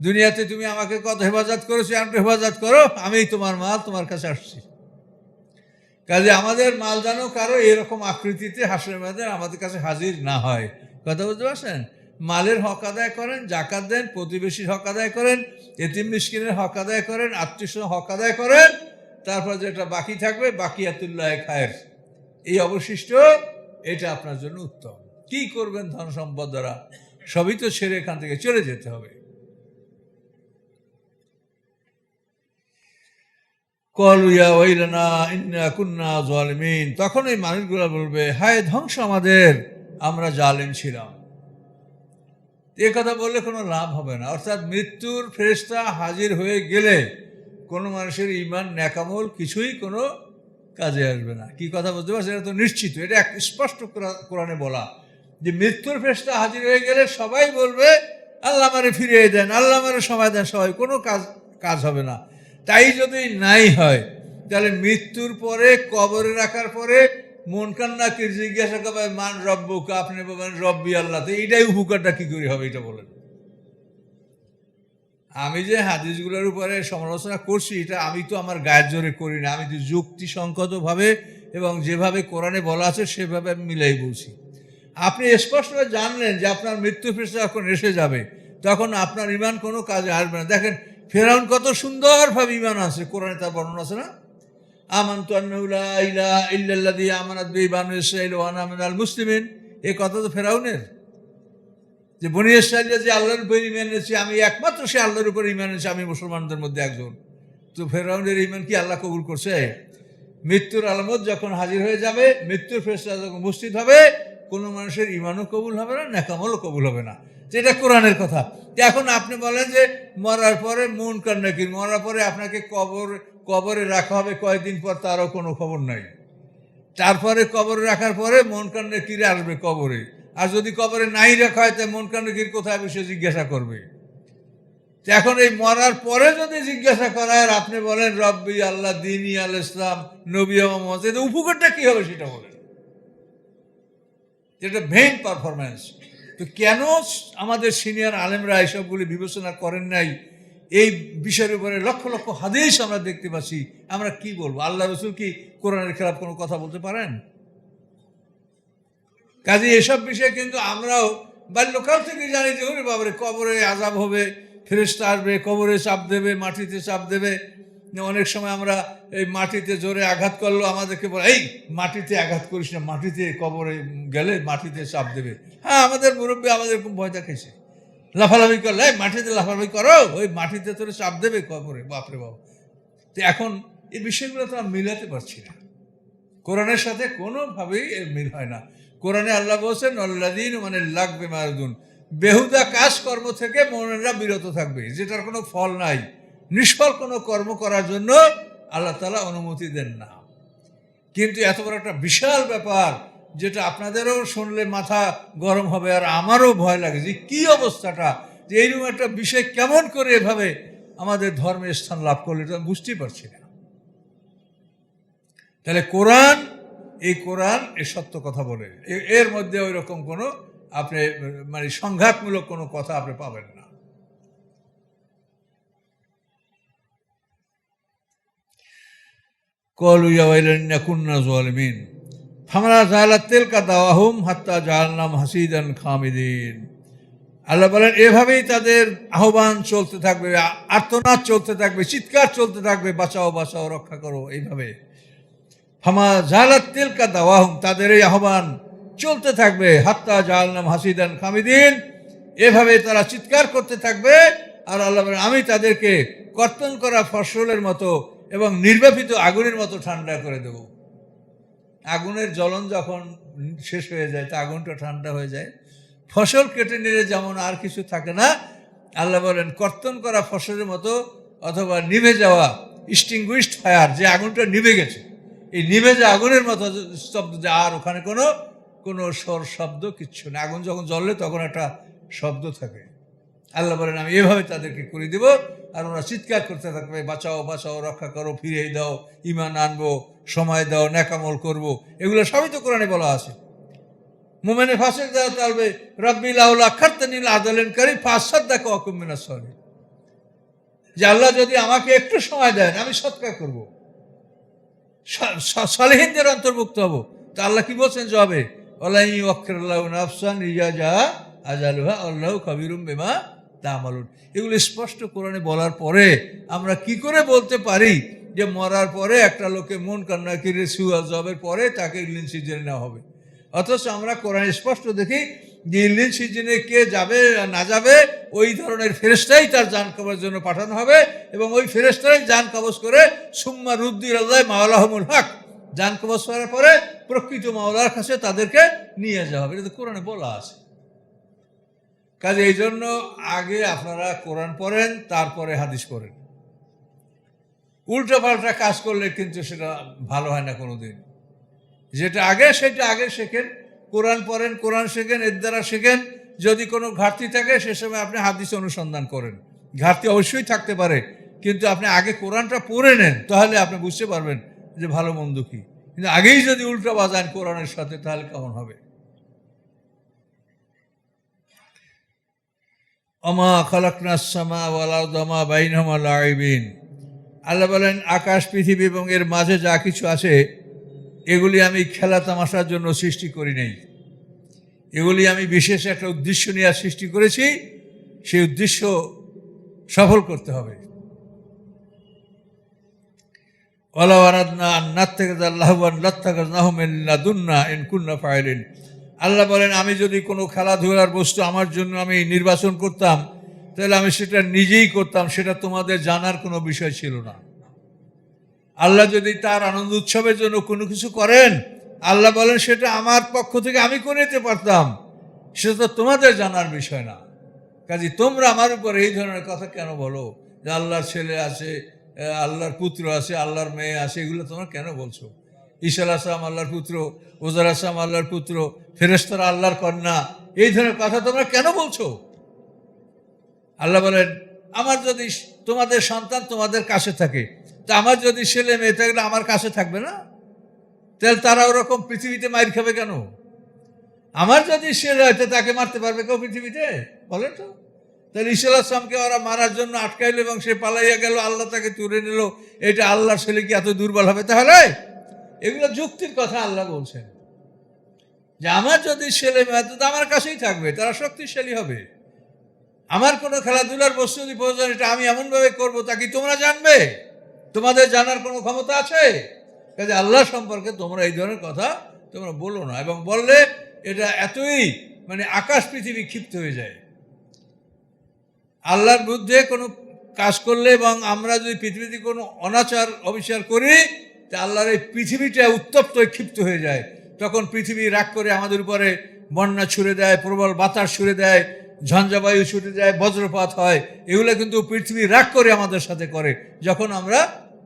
দুনিয়াতে তুমি আমাকে কত হেফাজত করেছ আমি হেফাজত করো আমি তোমার মাল, তোমার কাছে আসছি। কাজে আমাদের মাল যেন কারও এরকম আকৃতিতে, হাসের মাদের আমাদের কাছে হাজির না হয়। কথা বুঝতে পারছেন? মালের হক আদায় করেন, জাকাত দেন, প্রতিবেশীর হক আদায় করেন, এতিম মিসকিনের হক আদায় করেন আত্মীয় হক আদায় করেন, তারপর যেটা বাকি থাকবে বাকি আতুল্লাহ খায়ের। এই অবশিষ্ট, এটা আপনার জন্য উত্তম। কি করবেন ধন সম্পদ দ্বারা? সবই তো ছেড়ে এখান থেকে চলে যেতে হবে। কুন্না তখন এই মানুষগুলো বলবে, হায় ধ্বংস আমাদের, আমরা জালিম ছিলাম। এ কথা বললে কোনো লাভ হবে না। অর্থাৎ মৃত্যুর ফেরেস্তা হাজির হয়ে গেলে কোনো মানুষের ইমান ন্যাকামল কিছুই কোনো কাজে আসবে না। কি কথা বলতে পারছি এটা তো নিশ্চিত। এটা এক স্পষ্ট কোরআ- কোরআনে বলা। যে মৃত্যুর ফেরেস্তা হাজির হয়ে গেলে সবাই বলবে, আল্লাহ মারে ফিরিয়ে দেন, আল্লাহ আমারে সময় দেন, সবাই কোনো কাজ কাজ হবে না। তাই যদি নাই হয়, তাহলে মৃত্যুর পরে, কবরে রাখার পরে মন কান্নাকে জিজ্ঞাসা করবে, মান রব্বুকে? আপনি বলবেন, রব্বি আল্লাহ। তো এইটাই উপকারটা কি করে হবে, এটা বলেন। আমি যে হাদিসগুলোর উপরে সমালোচনা করছি, এটা আমি তো আমার গায়ের জোরে করি না। আমি তো যুক্তিসঙ্গতভাবে এবং যেভাবে কোরআনে বলা আছে, সেভাবে আমি মিলাই বলছি। আপনি স্পষ্টভাবে জানলেন যে আপনার মৃত্যু ফেসে যখন এসে যাবে, তখন আপনার ইমান কোনো কাজে আসবে না। দেখেন ফেরাউন কত সুন্দরভাবে ইমান আছে কোরআনে তার বর্ণনা আছে না? আমান্তু আন্নাহু লা ইলাহা ইল্লাল্লাযী আমানাত বিহি বানু ইসরাঈল ওয়া আনা মিনাল মুসলিমিন। এই কথা তো ফেরাউনের। যে বনি ইসরায়েলিয়া যে আল্লাহর উপর ইমান এনেছে, আমি একমাত্র সে আল্লাহর উপর ইমান এনেছে, আমি মুসলমানদের মধ্যে একজন। তো ফেরাউনের ইমান কি আল্লাহ কবুল করছে? মৃত্যুর আলামত যখন হাজির হয়ে যাবে, মৃত্যুর ফেসলা যখন উপস্থিত হবে কোনো মানুষের ইমানও কবুল হবে না, নেকামলও কবুল হবে না। এটা কোরআনের কথা। এখন আপনি বলেন যে মরার পরে মন কার নাকি মরার পরে আপনাকে কবর, কবরে রাখা হবে কয়েকদিন পর তারও কোনো খবর নাই। তারপরে কবরে রাখার পরে মন কান্নে কিরে আসবে কবরে। আর যদি কবরে নাই রাখা হয় তাই মন কান্নে কির কোথায় সে জিজ্ঞাসা করবে। এখন এই মরার পরে যদি জিজ্ঞাসা করা আর আপনি বলেন, রব্বি আল্লাহ, দিনী আল ইসলাম, নবী মোহাম্মদ উপকারটা কি হবে? সেটা বলেন। যেটা ভেন পারফরমেন্স তো কেন আমাদের সিনিয়র আলেমরা এসবগুলি বিবেচনা করেন নাই? এই বিষয়ের উপরে লক্ষ লক্ষ হাদিস আমরা দেখতে পাচ্ছি। আমরা কি বলব? আল্লাহ রসুল কি কোরআনের খেলাফ কোনো কথা বলতে পারেন? কাজে এসব বিষয়ে কিন্তু আমরাও বাল্যকাল থেকে জানি যে, ওরে বাবারে, কবরে আজাব হবে ফেরেস্তা আসবে, কবরে চাপ দেবে, মাটিতে চাপ দেবে। অনেক সময় আমরা এই মাটিতে জোরে আঘাত করল আমাদেরকে বলে, এই, মাটিতে আঘাত করিস না, মাটিতে কবরে গেলে মাটিতে চাপ দেবে। হ্যাঁ আমাদের মুরব্বী আমাদের খুব ভয় দেখাইছে। লাফালাফি করলে, এই, মাটিতে লাফালাফি করো, ওই মাটিতে তোরে চাপ দেবে কবরে, বাপরে বাপ। তো এখন এই বিষয়গুলো তো মিলাতে পারছি না। কোরআনের সাথে কোনোভাবেই এর মিল হয় না। কোরআনে আল্লাহ বলছেন অল্লাদিন মানে লাগবে মারুদুন বেহুদা কাজ কর্ম থেকে মনেরা বিরত থাকবে, যেটার কোনো ফল নাই। নিষ্ফল কোনো কর্ম করার জন্য আল্লাহ তালা অনুমতি দেন না। কিন্তু এত বড় একটা বিশাল ব্যাপার যেটা আপনাদেরও শুনলে মাথা গরম হবে আর আমারও ভয় লাগে যে কি অবস্থাটা, যে এইরকম একটা বিষয় কেমন করে এভাবে আমাদের ধর্মের স্থান লাভ করলে এটা আমি বুঝতেই পারছি না। তাহলে কোরআন, এই কোরআন এ সত্য কথা বলে। এর মধ্যে ওই রকম কোনো আপনি মানে সংঘাতমূলক কোনো কথা আপনি পাবেন না। কলু ইয়াওয়াইলান্না কুন্না জালিমিন ফামরা জালাত তেলকা দাওয়াহুম হাত্তা জাহান্নাম হাসিদান খামিদিন আল্লাহ বলেন, এভাবেই তাদের আহ্বান চলতে থাকবে, আর্তনাদ চলতে থাকবে, চিৎকার চলতে থাকবে, বাঁচাও বাঁচাও, রক্ষা করো, এইভাবে। ফামা জালাত তেলকা দাওয়াহুম, তাদের এই আহ্বান চলতে থাকবে, হাত্তা জাহান্নাম হাসিদান খামিদিন। এভাবে তারা চিৎকার করতে থাকবে, আর আল্লাহ বলেন, আমি তাদেরকে কর্তন করা ফসলের মতো এবং নির্বাপিত আগুনের মতো ঠান্ডা করে দেব। আগুনের জ্বলন যখন শেষ হয়ে যায়, তা আগুনটা ঠান্ডা হয়ে যায়। ফসল কেটে নিলে যেমন আর কিছু থাকে না, আল্লাহ বলেন, কর্তন করা ফসলের মতো অথবা নিভে যাওয়া স্টিংগুইস্ট ফায়ার যে আগুনটা নিভে গেছে, এই নিভে যাওয়া আগুনের মতো শব্দ যে আর ওখানে কোনো কোনো স্বর, শব্দ কিচ্ছু না। আগুন যখন জ্বললে তখন একটা শব্দ থাকে। আল্লাহ বলেন, আমি এভাবে তাদেরকে করে দেব। আর ওরা চিৎকার করতে থাকবে, বাঁচাও বাঁচাও, রক্ষা করো, ফিরিয়ে দাও, ইমান আনব, সময় দাও, ন্যাকামল করব। এগুলো সবই তো কোরআনে বলা আছে। মোমেনে ফাঁসেক দেওয়া চলবে রব্বিল আউলা খার্তানিল আদালেন কারি ফাঁসাদ দেখো অকুমিনা সরি যে আল্লাহ যদি আমাকে একটু সময় দেন, আমি সৎকার করব। সালেহিনদের অন্তর্ভুক্ত হব। তা আল্লাহ কি বলছেন জবে আল্লাহ অক্ষরাল্লাহ নাফসান রিজা যা আজালুহা আল্লাহ কবিরুম বেমা তামালুন এগুলো স্পষ্ট কোরআনে বলার পরে আমরা কি করে বলতে পারি যে মরার পরে একটা লোকে মন কান্না কিরে সুয়া জবের পরে তাকে ইলিন সিজনে নেওয়া হবে? অথচ আমরা কোরআনে স্পষ্ট দেখি যে ইলিন সিজনে কে যাবে না যাবে, ওই ধরনের ফেরেস্তাই তার যান কবরের জন্য পাঠানো হবে এবং ওই ফেরেস্তাই যান কবজ করে সুম্মা রুদ্দির আল্লাহ মাওলাহমুল হক। যান কবজ করার পরে প্রকৃত মাওলার কাছে তাদেরকে নিয়ে যাওয়া হবে। এটা তো কোরআনে বলা আছে। কাজে এই জন্য আগে আপনারা কোরআন পড়েন, তারপরে হাদিস পড়েন। উল্টো পাল্টা কাজ করলে কিন্তু সেটা ভালো হয় না কোনোদিন। যেটা আগে, সেটা আগে শেখেন। কোরআন পড়েন, কোরআন শেখেন, এর দ্বারা শেখেন। যদি কোনো ঘাটতি থাকে, সে সময় আপনি হাদিস অনুসন্ধান করেন। ঘাটতি অবশ্যই থাকতে পারে, কিন্তু আপনি আগে কোরআনটা পড়ে নেন, তাহলে আপনি বুঝতে পারবেন যে ভালো মন্দ কি। কিন্তু আগেই যদি উল্টো বাজান কোরআনের সাথে, তাহলে কেমন হবে? অমা খালাকনাসমা ওয়ালাউদমা বাইনহমা আল্লাহ বলেন, আকাশ, পৃথিবী এবং এর মাঝে যা কিছু আছে, এগুলি আমি খেলা তামাশার জন্য সৃষ্টি করি নাই। এগুলি আমি বিশেষ একটা উদ্দেশ্য নিয়ে সৃষ্টি করেছি, সেই উদ্দেশ্য সফল করতে হবে। ওয়ালাওয়ারাদনা আন্নাত থেকে আল্লাহ বলেন, আমি যদি কোনো খেলাধুলার বস্তু আমার জন্য আমি নির্বাচন করতাম, তাহলে আমি সেটা নিজেই করতাম, সেটা তোমাদের জানার কোনো বিষয় ছিল না। আল্লাহ যদি তার আনন্দ উৎসবের জন্য কোনো কিছু করেন, আল্লাহ বলেন, সেটা আমার পক্ষ থেকে আমি করে নিতে পারতাম। সেটা তো তোমাদের জানার বিষয় না। কাজে তোমরা আমার উপর এই ধরনের কথা কেন বলো? যে আল্লাহর ছেলে আছে আল্লাহর পুত্র আছে, আল্লাহর মেয়ে আছে, এগুলো তোমরা কেন বলছো? ঈশাল আসলাম আল্লাহর পুত্র ওজার আসলাম আল্লাহর পুত্র ফেরেস্তরা আল্লাহর কন্যা। এই ধরনের কথা তোমরা কেন বলছো? আল্লাহ বলেন, আমার যদি তোমাদের সন্তান তোমাদের কাছে থাকে, তা আমার যদি ছেলে মেয়ে থাকলে আমার কাছে থাকবে না? তাহলে তারা ওরকম পৃথিবীতে মার খাবে কেন? আমার যদি ছেলে হয়তো তাকে মারতে পারবে কেউ পৃথিবীতে? বলে তো। তাহলে ইসুল আসলামকে ওরা মারার জন্য আটকাইলো এবং সে পালাইয়া গেল, আল্লাহ তাকে তুলে নিল। এটা আল্লাহর ছেলে কি এত দুর্বল হবে তাহলে? এগুলো যুক্তির কথা আল্লাহ বলছেন। যে আমার যদি ছেলে মেয়ে, তো আমার কাছেই থাকবে, তারা শক্তিশালী হবে। আমার কোনো খেলাধুলার বস্তু যদি প্রয়োজন, এটা আমি এমনভাবে করব তা কি তোমরা জানবে? তোমাদের জানার কোনো ক্ষমতা আছে? কাজে আল্লাহ সম্পর্কে তোমরা এই ধরনের কথা তোমরা বলো না, এবং বললে এটা এতই মানে আকাশ পৃথিবী ক্ষিপ্ত হয়ে যায়। আল্লাহর বিরুদ্ধে কোনো কাজ করলে এবং আমরা যদি পৃথিবীতে কোনো অনাচার, অবিচার করি তা আল্লাহর এই পৃথিবীটা উত্তপ্ত ক্ষিপ্ত হয়ে যায়। তখন পৃথিবী রাগ করে আমাদের উপরে বন্যা ছুড়ে দেয়, প্রবল বাতাস ছুড়ে দেয়, ঝঞ্ঝাবায়ু ছুটে যায়, বজ্রপাত হয়। এগুলো কিন্তু পৃথিবী রাগ করে আমাদের সাথে করে। যখন আমরা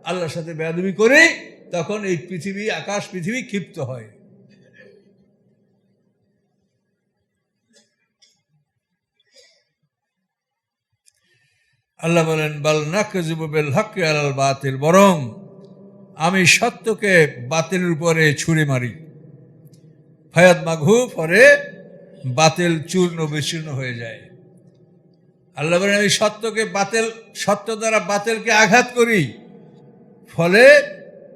আল্লাহর সাথে বেয়াদবি করি, তখন এই পৃথিবী, আকাশ পৃথিবী ক্ষিপ্ত হয়। আল্লাহ বলেন, বাল নাকজুবেল হকে বাতিল বরং আমি সত্যকে বাতিলের উপরে ছুঁড়ে মারি। ফায়াত মাঘু পরে বাতিল চূর্ণ বিচূর্ণ হয়ে যায়। আল্লাহ বলেন, আমি সত্যকে বাতিল, সত্য দ্বারা বাতিলকে আঘাত করি। ফলে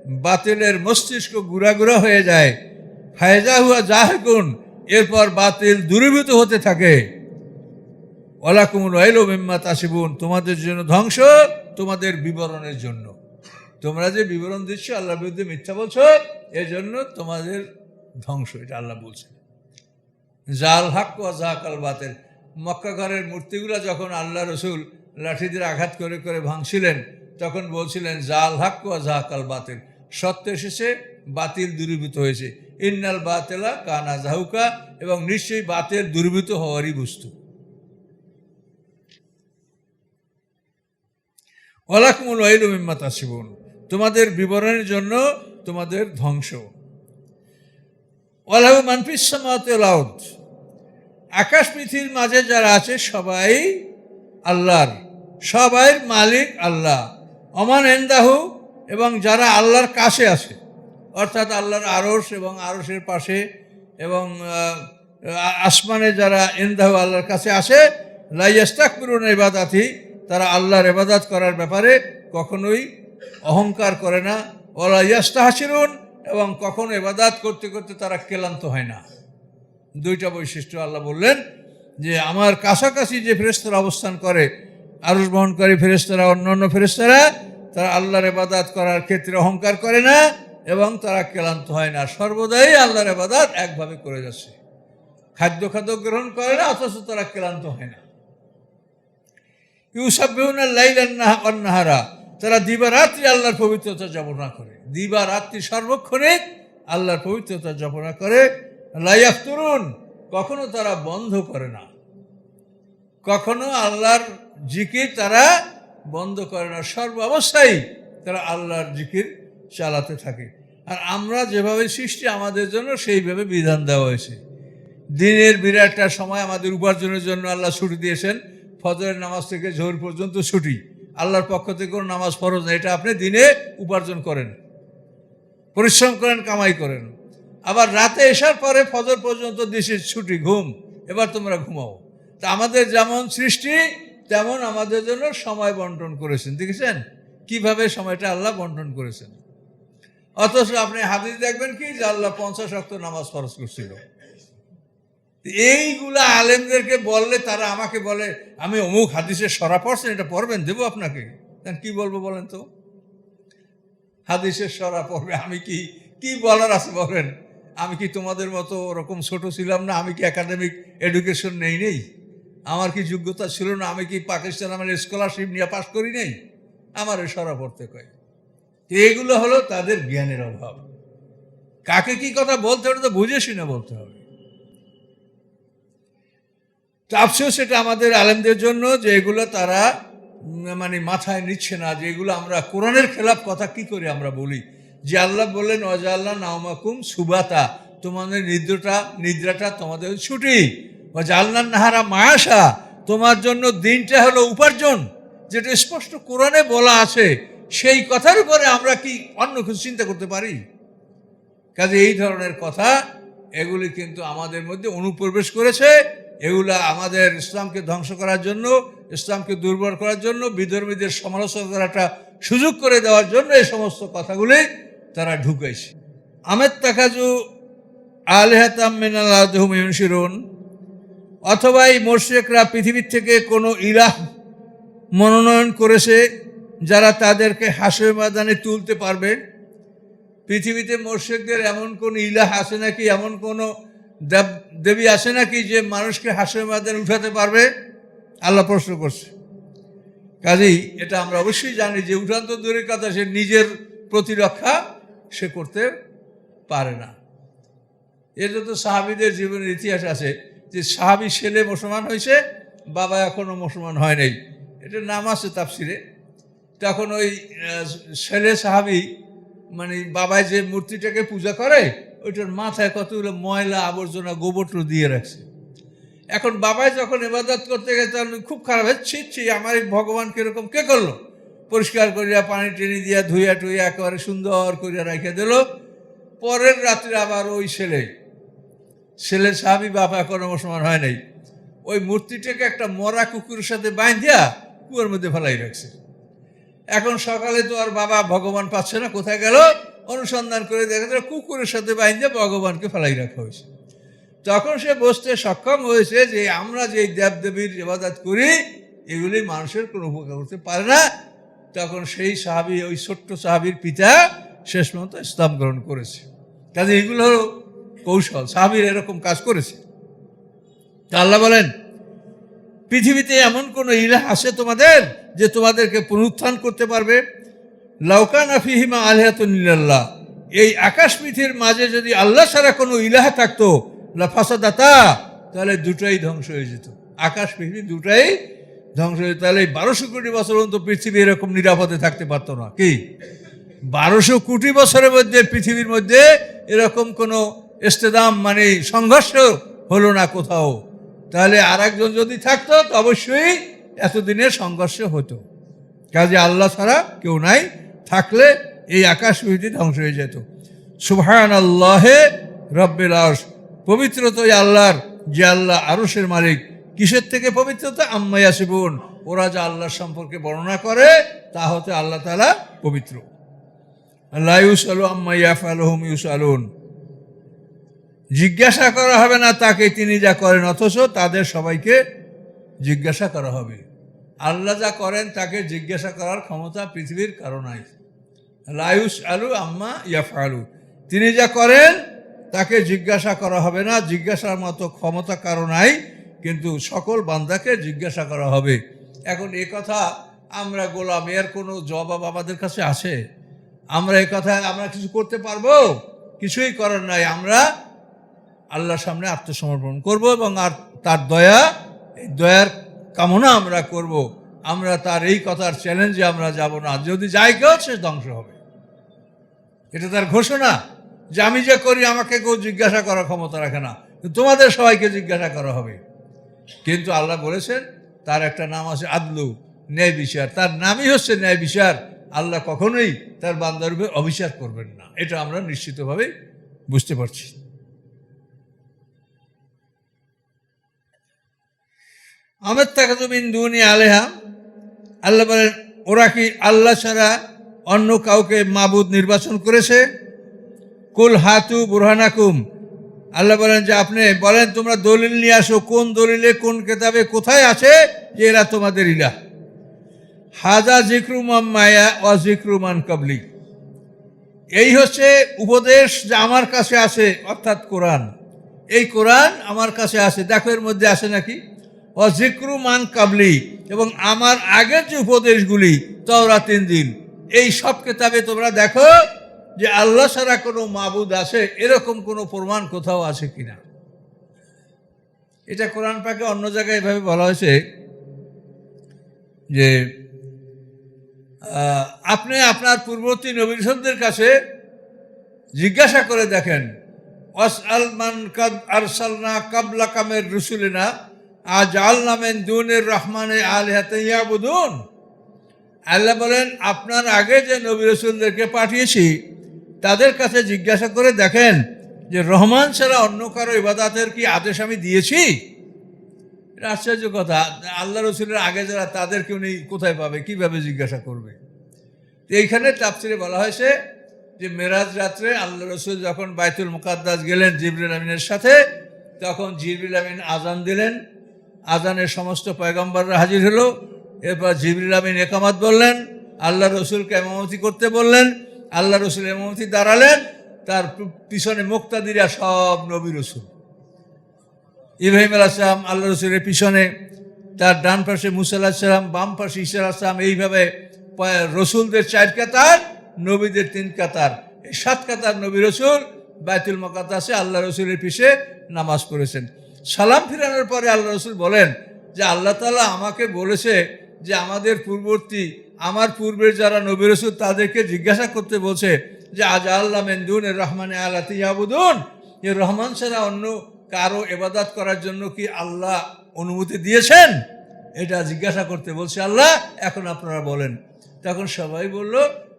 বাতিলের মস্তিষ্ক গুড়া হয়ে যায়। ফায়জা হুয়া জাহেকুন, এরপর বাতিল দূরীভূত হতে থাকে। ওলাকুমুল ওয়াইল মেম্মাত আসিবুন তোমাদের জন্য ধ্বংস, তোমাদের বিবরণের জন্য। তোমরা যে বিবরণ দিচ্ছ, আল্লাহর বিরুদ্ধে মিথ্যা বলছো, এজন্য তোমাদের ধ্বংস, এটা আল্লাহ বলছে জাল হাক জাহাকাল বাতের মক্কা ঘরের মূর্তিগুলো যখন আল্লাহ রসুল লাঠিদের আঘাত করে করে ভাঙছিলেন, তখন বলছিলেন জাল হাক জাহাকাল বাতের সত্য এসেছে, বাতিল দূরীভূত হয়েছে। ইন্নাল বাতেলা কানা জাহুকা এবং নিশ্চয়ই বাতের দূরীভূত হওয়ারই বস্তু। ওলাকুমুল ওয়াইল মিম্মাত আসিবুন তোমাদের বিবরণের জন্য তোমাদের ধ্বংস। ওলাহু মানফিস সামাতে লাউড আকাশ পৃথিবীর মাঝে যারা আছে, সবাই আল্লাহর সবাই মালিক আল্লাহ। অমান এন্দাহু এবং যারা আল্লাহর কাছে আছে, অর্থাৎ আল্লাহর আরস এবং আরসের পাশে, এবং আসমানে যারা এন্দাহু আল্লাহর কাছে আসে লাইয়াস্তাক পুরন ইবাদাতি, তারা আল্লাহর এবাদাত করার ব্যাপারে কখনোই অহংকার করে না। ওলা ইয়াস্তা হাসিরুন এবং কখনো এবাদাত করতে করতে তারা ক্লান্ত হয় না। দুইটা বৈশিষ্ট্য আল্লাহ বললেন যে, আমার কাছাকাছি যে ফেরেস্তারা অবস্থান করে আরস বহনকারী ফেরেস্তারা অন্যান্য ফেরেস্তারা তারা আল্লাহর এবাদাত করার ক্ষেত্রে অহংকার করে না, এবং তারা ক্লান্ত হয় না। সর্বদাই আল্লাহর এবাদাত একভাবে করে যাচ্ছে। খাদ্য খাদ্য গ্রহণ করে না, অথচ তারা ক্লান্ত হয় না। ইউসাবেহুনা লাইলান্না অন্নাহারা তারা দিবারাত্রি আল্লাহর পবিত্রতা জপনা করে, দিবারাত্রি সর্বক্ষণে আল্লাহর পবিত্রতা জপনা করে লাইয়াফ তরুণ কখনো তারা বন্ধ করে না। কখনো আল্লাহর জিকির তারা বন্ধ করে না। সর্ব অবস্থায় তারা আল্লাহর জিকির চালাতে থাকে। আর আমরা যেভাবে সৃষ্টি আমাদের জন্য, সেইভাবে বিধান দেওয়া হয়েছে। দিনের বিরাটটা সময় আমাদের উপার্জনের জন্য আল্লাহ ছুটি দিয়েছেন। ফজরের নামাজ থেকে জোহর পর্যন্ত ছুটি। আল্লাহর পক্ষ থেকে কোনো নামাজ ফরজ না এটা আপনি দিনে উপার্জন করেন। পরিশ্রম করেন, কামাই করেন। আবার রাতে এসার পরে ফজর পর্যন্ত দেশের ছুটি, ঘুম। এবার তোমরা ঘুমাও। তা আমাদের যেমন সৃষ্টি, তেমন আমাদের জন্য সময় বন্টন করেছেন। দেখেছেন? কীভাবে সময়টা আল্লাহ বন্টন করেছেন? অথচ আপনি হাদিস দেখবেন কি, যে আল্লাহ পঞ্চাশ অক্ট নামাজ ফরজ করছিল। এইগুলা আলেমদেরকে বললে তারা আমাকে বলে, আমি অমুক হাদিসের সরা পড়ছেন, এটা পড়বেন, দেবো আপনাকে। কি বলব বলেন তো? হাদিসের সরা পড়বে, আমি কি কি বলার আছে বলেন? আমি কি তোমাদের মতো ওরকম ছোট ছিলাম না? আমি কি একাডেমিক এডুকেশন নেই নেই? আমার কি যোগ্যতা ছিল না? আমি কি পাকিস্তান আমার স্কলারশিপ নিয়ে পাশ করি নেই? আমার এ সরা পড়তে কয়। এগুলো হলো তাদের জ্ঞানের অভাব। কাকে কি কথা বলতে হবে তো বুঝে শুনে বলতে হবে। তো এটা আমাদের আলেমদের জন্য যে এগুলো তারা মানে মাথায় নিচ্ছে না, যে এগুলো আমরা কোরআনের খেলাফ কথা কি করে আমরা বলি? যে আল্লাহ বললেন অজা আল্লাহ নাওমাকুম সুবাতা তোমাদের নিদ্রটা, নিদ্রাটা তোমাদের ছুটি। আল্লাহ নাহারা মায়াসা তোমার জন্য দিনটা হলো উপার্জন। যেটা স্পষ্ট কোরআনে বলা আছে, সেই কথার উপরে আমরা কি অন্য কিছু চিন্তা করতে পারি? কাজে এই ধরনের কথা, এগুলি কিন্তু আমাদের মধ্যে অনুপ্রবেশ করেছে। এগুলা আমাদের ইসলামকে ধ্বংস করার জন্য, ইসলামকে দুর্বল করার জন্য, বিধর্মীদের সমালোচনা করার একটা সুযোগ করে দেওয়ার জন্য এই সমস্ত কথাগুলি তারা ঢুকাইছে। আমের তাকাজু আলহাতাম অথবা এই মোর্শেকরা পৃথিবীর থেকে কোনো ইলাহ মনোনয়ন করেছে যারা তাদেরকে হাসের ময়দানে তুলতে পারবে। পৃথিবীতে মোর্শেকদের এমন কোন ইলাহ আছে নাকি? এমন কোন দেব, দেবী আছে নাকি যে মানুষকে হাসের ময়দানে উঠাতে পারবে? আল্লাহ প্রশ্ন করছে। কাজেই এটা আমরা অবশ্যই জানি যে উঠান্ত দূরের কথা সে নিজের প্রতিরক্ষা সে করতে পারে না। এটা তো সাহাবিদের জীবনের ইতিহাস আছে যে সাহাবি ছেলে মুসলমান হয়েছে, বাবা এখনও মুসলমান হয় নাই। এটা নাম আছে তাফসিরে। তখন ওই ছেলে সাহাবি মানে বাবায় যে মূর্তিটাকে পূজা করে ওইটার মাথায় কতগুলো ময়লা আবর্জনা গোবর দিয়ে রাখছে। এখন বাবাই যখন এবাদত করতে গেছে, তখন খুব খারাপ হচ্ছে ছি আমার এই ভগবান কীরকম, কে করল? পরিষ্কার করিয়া পানি টেনে দিয়া ধুইয়া টুইয়া একেবারে সুন্দর করিয়া রেখে দিল। পরের রাত্রে আবার ওই ছেলে ছেলে সাহাবি বাবা এখনও মুসলমান হয় নাই। ওই মূর্তিটাকে একটা মরা কুকুরের সাথে বাইন্ধিয়া কুয়ার মধ্যে ফেলাই রাখছে। এখন সকালে তো আর বাবা ভগবান পাচ্ছে না, কোথায় গেল? অনুসন্ধান করে দেখা যায় কুকুরের সাথে বাইন্ধে ভগবানকে ফেলাই রাখা হয়েছে। তখন সে বুঝতে সক্ষম হয়েছে যে আমরা যে দেবদেবীর ইবাদত করি, এগুলি মানুষের কোনো উপকার করতে পারে না। তখন সেই সাহাবি, ওই ছোট্ট সাহাবির পিতা শেষ পর্যন্ত ইসলাম গ্রহণ করেছে। কাজে এগুলো হলো কৌশল, সাহাবির এরকম কাজ করেছে। তা আল্লাহ বলেন, পৃথিবীতে এমন কোন ইলাহ আছে তোমাদের, যে তোমাদেরকে পুনরুত্থান করতে পারবে? লাউকান আফিহিমা আলহাতুল্লাহ এই আকাশ পৃথিবীর মাঝে যদি আল্লাহ ছাড়া কোনো ইলাহ থাকতো, লাফাসাদাতা, তাহলে দুটাই ধ্বংস হয়ে যেত। আকাশ পৃথিবী দুটাই ধ্বংস হয়ে তাহলে বারোশো কোটি বছর পর্যন্ত পৃথিবী এরকম নিরাপদে থাকতে পারতো না। কি? বারোশো কোটি বছরের মধ্যে, পৃথিবীর মধ্যে এরকম কোনো ইস্তেদাম মানে সংঘর্ষ হলো না কোথাও। তাহলে আর একজন যদি থাকতো, তো অবশ্যই এতদিনের সংঘর্ষ হতো। কাজে আল্লাহ ছাড়া কেউ নাই। থাকলে এই আকাশ পৃথিবী ধ্বংস হয়ে যেত। সুবহান আল্লাহে রব্বের আরশ। পবিত্রতা ওই আল্লাহর, যে আল্লাহ আরশের মালিক। কিসের থেকে পবিত্রতা? আম্মাইয়াসিবুন ওরা যা আল্লাহর সম্পর্কে বর্ণনা করে, তা হতে আল্লাহ তালা পবিত্র। আল্লাহ ইউস আলু আম্মা আলহম ইউস আলুন জিজ্ঞাসা করা হবে না তাকে, তিনি যা করেন, অথচ তাদের সবাইকে জিজ্ঞাসা করা হবে। আল্লাহ যা করেন তাকে জিজ্ঞাসা করার ক্ষমতা পৃথিবীর কারও নাই। লায়ুস আলু আম্মা ইয়াফ আলু তিনি যা করেন, তাকে জিজ্ঞাসা করা হবে না। জিজ্ঞাসার মতো ক্ষমতা কারও নাই, কিন্তু সকল বান্দাকে জিজ্ঞাসা করা হবে। এখন এ কথা আমরা গোলাম, এর কোনো জবাব আমাদের কাছে আছে? আমরা এ কথা আমরা কিছু করতে পারব? কিছুই করার নাই। আমরা আল্লাহর সামনে আত্মসমর্পণ করব এবং আর তার দয়া, এই দয়ার কামনা আমরা করব, আমরা তার এই কথার চ্যালেঞ্জে আমরা যাব না। যদি যাই কেউ, সে ধ্বংস হবে। এটা তার ঘোষণা যে আমি যে করি, আমাকে কেউ জিজ্ঞাসা করার ক্ষমতা রাখে না। তোমাদের সবাইকে জিজ্ঞাসা করা হবে। কিন্তু আল্লাহ বলেছেন, তার একটা নাম আছে আদলু, ন্যায় বিচার। তার নামই হচ্ছে ন্যায় বিচার। আল্লাহ কখনোই তার বান্দার উপর অবিচার করবেন না। এটা আমরা নিশ্চিতভাবে বুঝতে পারছি। আমের তাকে তুমি দুনি আলেহা। আল্লাহ বলেন, ওরা কি আল্লাহ ছাড়া অন্য কাউকে মাবুদ নির্বাচন করেছে? কুল হাতু বুরহানাকুম। আল্লাহ বলেন যে, আপনি বলেন, তোমরা দলিল নিয়ে আসো, কোন দলিলে, কোন কেতাবে কোথায় আছে যে এরা তোমাদের ইলা হাজা জিক্রুমান মায়া ও জিক্রুমান কাবলি। এই হচ্ছে উপদেশ যে আমার কাছে আছে, অর্থাৎ কোরআন। এই কোরআন আমার কাছে আছে। দেখো এর মধ্যে আছে নাকি? ও জিক্রুমান কাবলি এবং আমার আগের যে উপদেশগুলি তওরা তিন দিন এই সব কেতাবে তোমরা দেখো যে আল্লাহ ছাড়া কোনো মাবুদ আছে, এরকম কোনো প্রমাণ কোথাও আছে কিনা। এটা কোরআন পাকে অন্য জায়গায় এভাবে বলা হয়েছে যে আপনি আপনার পূর্ববর্তী নবীনদের কাছে জিজ্ঞাসা করে দেখেন অস আলমান আরসালনা কাবলা কামের রসুলিনা? আজ আল নামেন দুনের রহমানে আল ইয়াবুদুন। আল্লাহ বলেন, আপনার আগে যে নবী রসুলদেরকে পাঠিয়েছি, তাদের কাছে জিজ্ঞাসা করে দেখেন যে রহমান ছাড়া অন্য কারও ইবাদাতের কি আদেশ আমি দিয়েছি? আশ্চর্য কথা। আল্লাহ রসুলের আগে যারা তাদেরকে উনি কোথায় পাবে? কীভাবে জিজ্ঞাসা করবে? তো এইখানে তাপসিরে বলা হয়েছে যে মেরাজ রাত্রে আল্লাহ রসুল যখন বাইতুল মুকাদ্দাস গেলেন জিবরুল আমিনের সাথে, তখন জিবরুল আমিন আজান দিলেন। আজানের সমস্ত পয়গম্বররা হাজির হলো। এরপর জিবরুল আমিন একামাত বললেন, আল্লাহ রসুলকে এমামতি করতে বললেন, আল্লাহ রসুল এমামতি দাঁড়ালেন, তার পিছনে মুক্তাদিরা সব নবী রসুল। ইব্রাহিম আলাহাম আল্লাহ রসুলের পিছনে, তার ডান পাশে মুসা আলাহিসাম বাম পাশে ঈসা আলাহিসাম এইভাবে রসুলদের চার কাতার, নবীদের তিন কাতার। এই সাত কাতার নবী রসুল, বাইতুল মকাতাসে আল্লাহ রসুলের পিছে নামাজ পড়েছেন। সালাম ফিরানোর পরে আল্লাহ রসুল বলেন যে আল্লাহ তালা আমাকে বলেছে যে আমাদের পূর্ববর্তী, আমার পূর্বের যারা নবী রসুল তাদেরকে জিজ্ঞাসা করতে বলছে যে আজ আল্লাহ মেন্দুন এর রহমানে আল্লাহ ইয়াবুদুন এ রহমান ছাড়া অন্য কারও এবাদাত করার জন্য কি আল্লাহ অনুমতি দিয়েছেন? এটা জিজ্ঞাসা করতে বলছে আল্লাহ, এখন আপনারা বলেন। তখন সবাই বলল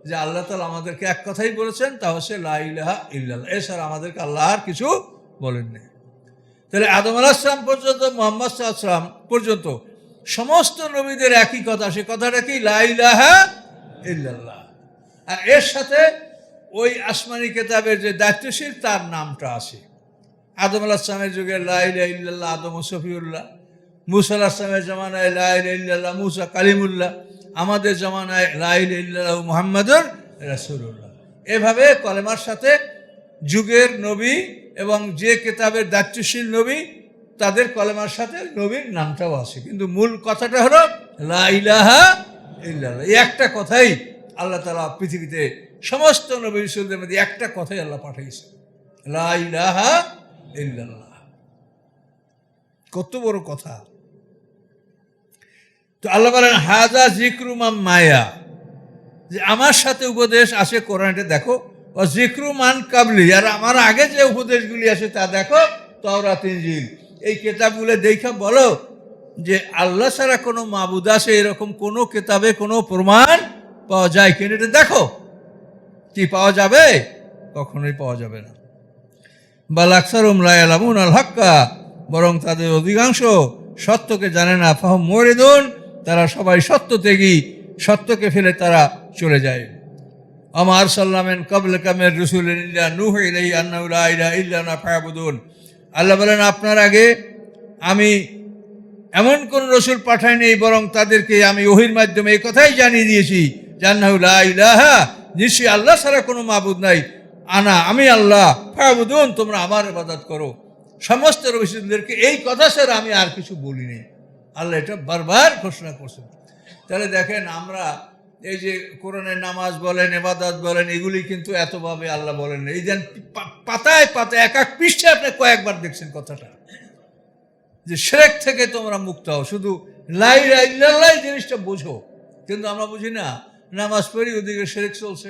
যে আল্লাহ তালা আমাদেরকে এক কথাই বলেছেন, তা হচ্ছে লা ইলাহা ইল্লাল্লাহ। এছাড়া আমাদেরকে আল্লাহ আর কিছু বলেননি। তাহলে আদম আলাহিসাম পর্যন্ত, মোহাম্মদ সাল্লাম পর্যন্ত সমস্ত নবীদের একই কথা, সে কথাটা কি? লা ইলাহা ইল্লাল্লাহ। আর এর সাথে ওই আসমানি কেতাবের যে দায়িত্বশীল, তার নামটা আছে। আদম আলাহিসামের যুগে লাইলা ইল্লাল্লাহ, আদম সফিউল্লাহ। মুসা আলাহিসামের জমানায় লাইলা ইল্লাল্লাহ, মুসা কালিমুল্লাহ। আমাদের জমানায় লাইলা ইল্লাল্লাহ মুহাম্মাদুর রাসূলুল্লাহ। এভাবে কলেমার সাথে যুগের নবী এবং যে কেতাবের দায়িত্বশীল নবী, তাদের কলেমার সাথে নবীর নামটাও আছে। কিন্তু মূল কথাটা হলো, লা ইলাহা ইল্লাল্লাহ। এই একটা কথাই আল্লাহ তালা পৃথিবীতে সমস্ত নবী রসুলদের মধ্যে একটা কথাই আল্লাহ পাঠিয়েছে লা ইলাহা ইল্লাল্লাহ। কত বড় কথা। তো আল্লাহ বলেন হাজা জিক্রুমাম মায়া। যে আমার সাথে উপদেশ আছে কোরআনটা, দেখো ও জিক্রুমান কাবলি। আর আমার আগে যে উপদেশগুলি আছে তা দেখো, তওরাত, ইনজিল। এই কেতাবগুলো দেখে বলো যে আল্লাহ ছাড়া কোনো মাবুদ আছে, এরকম কোনো কেতাবে কোনো প্রমাণ পাওয়া যায় কিনা এটা দেখো। কি পাওয়া যাবে? কখনোই পাওয়া যাবে না। বা লাকসার উমলায়ালামুন আল হাক্কা, বরং তাদের অধিকাংশ সত্যকে জানে না। ফাহম মরিদুন, তারা সবাই সত্য ত্যাগী, সত্যকে ফেলে তারা চলে যায়। আমার সাল্লামেন কবল কামের রসুল আন্নাউলা ইলা ইল্লা না ফায়াবুদুন আল্লাহ বলেন, আপনার আগে আমি এমন কোন রসুল পাঠাইনি বরং তাদেরকে আমি ওহির মাধ্যমে এই কথাই জানিয়ে দিয়েছি জান্নাহুল্লাহ ইলাহা, নিশ্চয়ই আল্লাহ ছাড়া কোনো মাবুদ নাই। আনা, আমি আল্লাহ ফায়াবুদুন তোমরা আমার ইবাদত করো। সমস্ত রসুলদেরকে এই কথা ছাড়া আমি আর কিছু বলিনি। আল্লাহ এটা বারবার ঘোষণা করছেন। তাহলে দেখেন, আমরা এই যে কোরআনের নামাজ বলেন এবাদত বলেন, এগুলি কিন্তু এতভাবে আল্লাহ বলেন। এই যেন পাতায় পাতায় এক এক পৃষ্ঠে আপনি কয়েকবার দেখছেন কথাটা। যে সেরেক থেকে তোমরা মুক্ত হও। শুধু লাই লাই জিনিসটা বোঝো। কিন্তু আমরা বুঝি না, নামাজ পড়ি ওদিকে সেরেক চলছে।